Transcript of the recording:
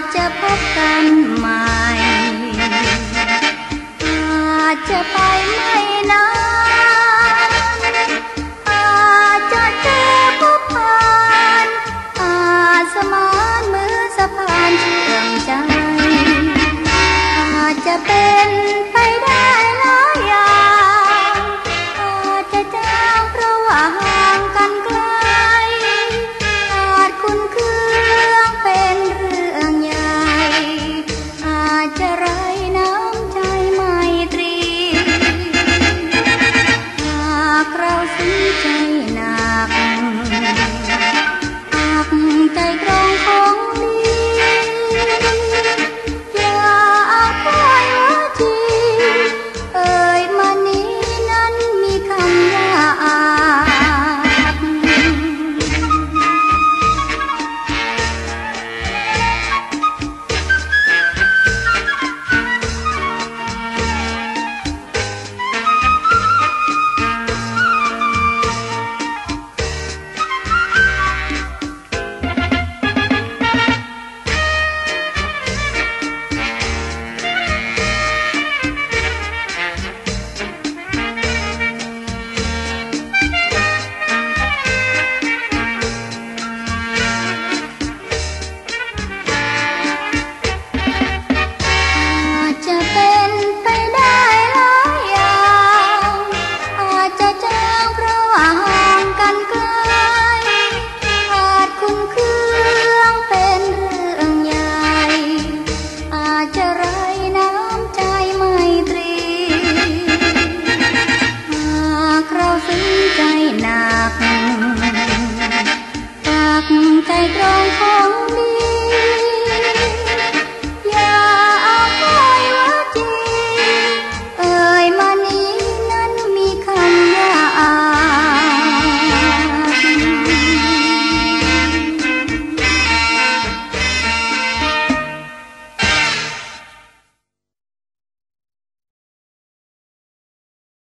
จจะพบกันใหม่ อาจจะไปไม่นานอาจจะเจอพบผ่านอาจสมานมือสะพานเชื่อมใจ อาจจะเป็น nào.